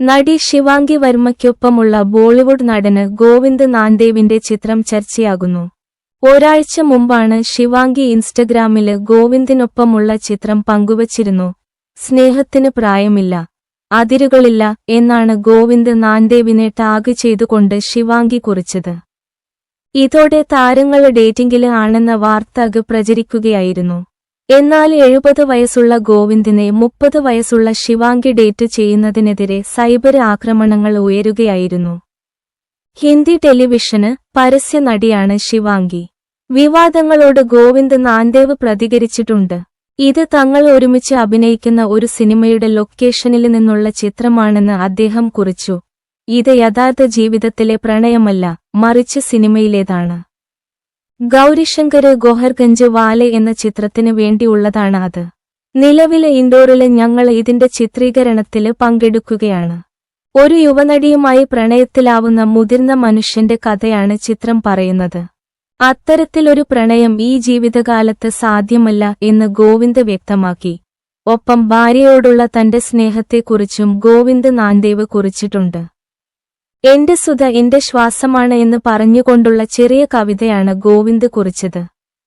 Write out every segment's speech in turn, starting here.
നടി ശിവാംഗി വർമ്മയ്ക്കൊപ്പമുള്ള ബോളിവുഡ് നടന് ഗോവിന്ദ് നാന്ദേവിന്റെ ചിത്രം ചർച്ചയാകുന്നു. ഒരാഴ്ച മുമ്പാണ് ശിവാംഗി ഇൻസ്റ്റഗ്രാമിൽ ഗോവിന്ദിനൊപ്പമുള്ള ചിത്രം പങ്കുവച്ചിരുന്നു. സ്നേഹത്തിന് പ്രായമില്ല. അതിരുകളില്ല എന്നാണ് ഗോവിന്ദ് നാന്ദേവിനെ ടാഗ് ചെയ്തുകൊണ്ട് ശിവാംഗി കുറിച്ചത്. ഇതോടെ താരങ്ങളുടെ ഡേറ്റിംഗിൽ ആണെന്ന വാർത്തകൾ പ്രചരിക്കുകയായിരുന്നു. എന്നാൽ എഴുപത് വയസ്സുള്ള ഗോവിന്ദിനെ മുപ്പത് വയസ്സുള്ള ശിവാംഗി ഡേറ്റ് ചെയ്യുന്നതിനെതിരെ സൈബർ ആക്രമണങ്ങൾ ഉയരുകയായിരുന്നു. ഹിന്ദി ടെലിവിഷന് പരസ്യ നടിയാണ് ശിവാംഗി. വിവാദങ്ങളോട് ഗോവിന്ദ് നാന്ദേവ് പ്രതികരിച്ചിട്ടുണ്ട്. ഇത് തങ്ങൾ ഒരുമിച്ച് അഭിനയിക്കുന്ന ഒരു സിനിമയുടെ ലൊക്കേഷനിൽ നിന്നുള്ള ചിത്രമാണെന്ന് അദ്ദേഹം കുറിച്ചു. ഇത് യഥാർത്ഥ ജീവിതത്തിലെ പ്രണയമല്ല മറിച്ച് സിനിമയിലേതാണ്. ഗൗരിശങ്കര് ഗോഹർഗഞ്ച് വാലെ എന്ന ചിത്രത്തിന് വേണ്ടിയുള്ളതാണ് അത്. നിലവിലെ ഇൻഡോറിൽ ഞങ്ങൾ ഇതിന്റെ ചിത്രീകരണത്തിൽ പങ്കെടുക്കുകയാണ്. ഒരു യുവനടിയുമായി പ്രണയത്തിലാവുന്ന മുതിർന്ന മനുഷ്യന്റെ കഥയാണ് ചിത്രം പറയുന്നത്. അത്തരത്തിലൊരു പ്രണയം ഈ ജീവിതകാലത്ത് സാധ്യമല്ല എന്ന് ഗോവിന്ദ് വ്യക്തമാക്കി. ഒപ്പം ഭാര്യയോടുള്ള തന്റെ സ്നേഹത്തെക്കുറിച്ചും ഗോവിന്ദ് നാന്ദേവ് കുറിച്ചിട്ടുണ്ട്. എന്റെ സുധ എന്റെ ശ്വാസമാണ് എന്ന് പറഞ്ഞുകൊണ്ടുള്ള ചെറിയ കവിതയാണ് ഗോവിന്ദ് കുറിച്ചത്.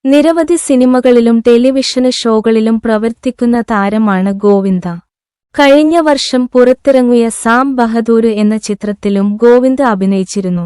നിരവധി സിനിമകളിലും ടെലിവിഷന് ഷോകളിലും പ്രവർത്തിക്കുന്ന താരമാണ് ഗോവിന്ദ. കഴിഞ്ഞ വർഷം പുറത്തിറങ്ങിയ സാം ബഹദൂര് എന്ന ചിത്രത്തിലും ഗോവിന്ദ് അഭിനയിച്ചിരുന്നു.